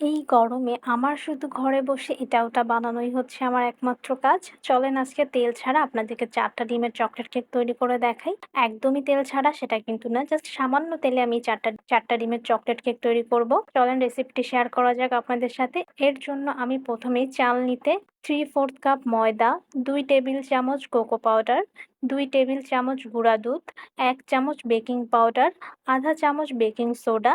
এই গরমে আমার শুধু ঘরে বসে এটা ওটা বানানোই হচ্ছে আমার একমাত্র কাজ। চলেন আজকে তেল ছাড়া আপনাদেরকে চারটা ডিমের চকলেট কেক তৈরি করে দেখাই। একদমই তেল ছাড়া সেটা কিন্তু না, জাস্ট সামান্য তেলে আমি চারটা চারটা ডিমের চকলেট কেক তৈরি করব। চলেন রেসিপিটি শেয়ার করা যাক আপনাদের সাথে। এর জন্য আমি প্রথমেই চাল নিতে থ্রি ফোর্থ কাপ ময়দা, দুই টেবিল চামচ কোকো পাউডার দুই টেবিল চামচ গুঁড়া দুধ, এক চামচ বেকিং পাউডার আধা চামচ বেকিং সোডা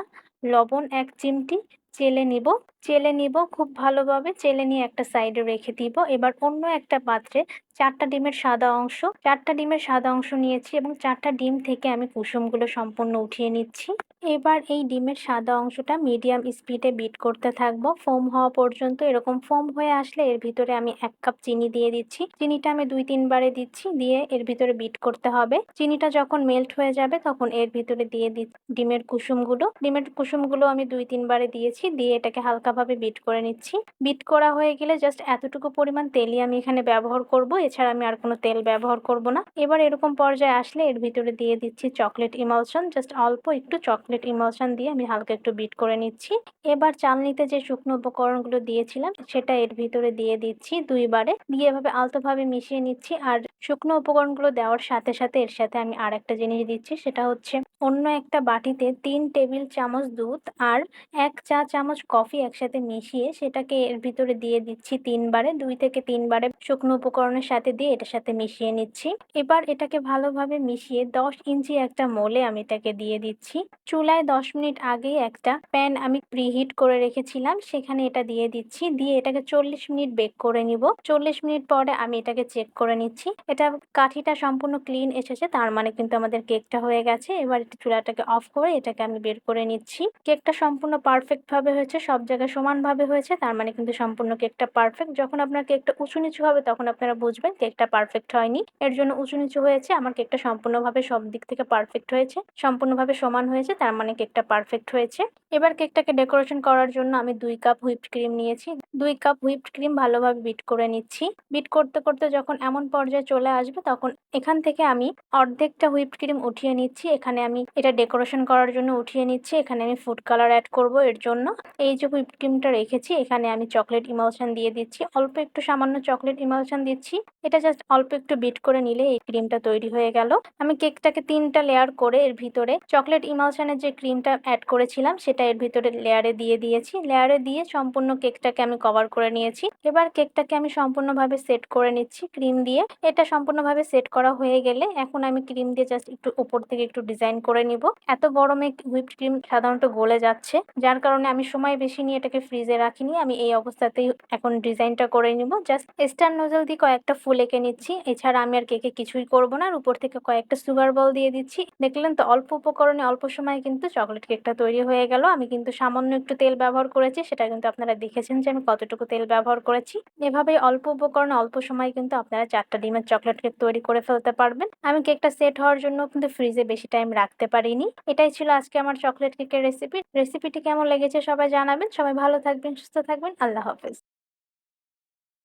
লবণ এক চিমটি চেলে নিব। চেলে নিব, খুব ভালোভাবে চেলে নিয়ে একটা সাইডে রেখে দিব। এবার অন্য একটা পাত্রে চারটা ডিমের সাদা অংশ, চারটা ডিমের সাদা অংশ নিয়েছি এবং চারটা ডিম থেকে আমি কুসুমগুলো সম্পূর্ণ উঠিয়ে নিচ্ছি। এবার এই ডিমের সাদা অংশটা মিডিয়াম স্পিডে বিট করতে থাকব। ফোম হওয়া পর্যন্ত এরকম ফোম হয়ে আসলে এর ভিতরে আমি এক কাপ চিনি দিয়ে দিচ্ছি। চিনিটা আমি দুই তিনবারে দিচ্ছি, দিয়ে এর ভিতরে বিট করতে হবে। চিনিটা যখন মেল্ট হয়ে যাবে তখন এর ভিতরে দিয়ে দি ডিমের কুসুমগুলো। ডিমের কুসুমগুলো আমি দুই তিনবারে দিয়েছি, দিয়ে এটাকে হালকাভাবে বিট করে নিচ্ছি। বিট করা হয়ে গেলে জাস্ট এতটুকু পরিমাণ তেলই আমি এখানে ব্যবহার করব। এছাড়া আমি আর কোনো তেল ব্যবহার করব না। এবার এরকম পর্যায়ে আসলে এর ভিতরে দিয়ে দিচ্ছি চকলেট ইমালশন জাস্ট অল্প একটু চকলেট ইমালশন দিয়ে আমি হালকা একটু বিট করে নিচ্ছি। এবার চালনিতে যে শুকনো উপকরণগুলো দিয়েছিলাম, সেটা এর ভিতরে দিয়ে দিচ্ছি দুইবারে। দিয়ে এভাবে আলতোভাবে মিশিয়ে নিচ্ছি। আর শুকনো উপকরণগুলো দেওয়ার সাথে সাথে এর সাথে আমি আর একটা জিনিস দিচ্ছি, সেটা হচ্ছে অন্য একটা বাটিতে তিন টেবিল চামচ দুধ আর এক চা চামচ কফি একসাথে মিশিয়ে সেটাকে এর ভিতরে দিয়ে দিচ্ছি তিনবারে, দুই থেকে তিনবারে শুকনো উপকরণের সাথে দিয়ে এটার সাথে মিশিয়ে নিচ্ছি। এবার এটাকে ভালোভাবে মিশিয়ে দশ ইঞ্চি একটা মোলে আমি এটাকে দিয়ে দিচ্ছি। চুলায় দশ মিনিট আগেই একটা প্যান আমি প্রিহিট করে রেখেছিলাম, সেখানে এটা দিয়ে দিচ্ছি। দিয়ে এটাকে চল্লিশ মিনিট বেক করে নিব। চল্লিশ মিনিট পরে আমি এটাকে চেক করে নিচ্ছি। এটা কাঠিটা সম্পূর্ণ ক্লিন এসেছে, তার মানে কিন্তু আমাদের কেকটা হয়ে গেছে। এবার চুলাটাকে অফ করে এটাকে আমি বের করে নিচ্ছি। কেকটা সম্পূর্ণ পারফেক্ট ভাবে হয়েছে, সব জায়গায় সমানভাবে হয়েছে, তার মানে কিন্তু সম্পূর্ণ কেকটা পারফেক্ট যখন আপনার কেকটা উঁচু নিচু হবে, তখন আপনারা বুঝবেন কেকটা পারফেক্ট হয়নি। এর জন্য উঁচু নিচু হয়েছে, আমার কেকটা সম্পূর্ণভাবে সব দিক থেকে পারফেক্ট হয়েছে, সম্পূর্ণভাবে সমান হয়েছে, তার মানে কেকটা পারফেক্ট হয়েছে। এবার কেকটাকে ডেকোরেশন করার জন্য আমি দুই কাপ হুইপড ক্রিম নিয়েছি। দুই কাপ হুইপড ক্রিম ভালোভাবে বিট করে নিচ্ছি। বিট করতে করতে যখন এমন পর্যায়ে চলে আসবে, তখন এখান থেকে আমি অর্ধেকটা হুইপড ক্রিম উঠিয়ে নিচ্ছি। এখানে আমি এটা ডেকোরেশন করার জন্য উঠিয়ে নিচ্ছি। এখানে আমি ফুড কালার অ্যাড করব এর জন্য। এই যে হুইপড ক্রিমটা রেখেছি, এখানে আমি চকলেট ইমালশন দিয়ে দিচ্ছি। অল্প একটু সামান্য চকলেট ইমালশন দিচ্ছি। এটা জাস্ট অল্প একটু বিট করে নিলে এই ক্রিমটা তৈরি হয়ে গেল। আমি কেকটাকে তিনটা লেয়ার করে এর ভিতরে চকলেট ইমালশনের যে ক্রিমটা অ্যাড করেছিলাম, সেটা এর ভিতরে লেয়ারে দিয়ে দিয়েছি। লেয়ারে দিয়ে সম্পূর্ণ কেকটাকে আমি কভার করে নিয়েছি। এবার কেকটাকে আমি সম্পূর্ণভাবে সেট করে নিচ্ছি ক্রিম দিয়ে। এটা সম্পূর্ণভাবে সেট করা হয়ে গেলে এখন আমি ক্রিম দিয়ে জাস্ট একটু উপর থেকে একটু ডিজাইন করে নিব। এত গরমে হুইপড ক্রিম সাধারণত গলে যাচ্ছে। যার কারণে আমি সময় বেশি নিয়ে এটাকে ফ্রিজে রাখিনি। আমি এই অবস্থাতেই এখন ডিজাইনটা করে নিব। জাস্ট স্টার নোজেল দিয়ে কয়েকটা ফুল এঁকে নিচ্ছি। এছাড়া আমি আর কেকে কিছুই করব না। আর উপর থেকে কয়েকটা সুগার বল দিয়ে দিচ্ছি। দেখলেন তো, অল্প উপকরণে অল্প সময়ে কিন্তু চকলেট কেকটা তৈরি হয়ে গেল। আমি কিন্তু সামান্য একটু তেল ব্যবহার করেছি। সেটা কিন্তু আপনারা দেখেছেন যে আমি কতটুকু তেল ব্যবহার করেছি। এভাবে অল্প উপকরণে অল্প সময় কিন্তু আপনারা চারটা ডিমের চকলেট কেক তৈরি করে ফেলতে পারবেন। আমি কেকটা সেট হওয়ার জন্য কিন্তু ফ্রিজে বেশি টাইম রাখতে পারিনি। এটাই ছিল আজকে আমার চকলেট কেকের রেসিপি রেসিপিটি কেমন লেগেছে সবাই জানাবেন। সবাই ভালো থাকবেন, সুস্থ থাকবেন। আল্লাহ হাফেজ।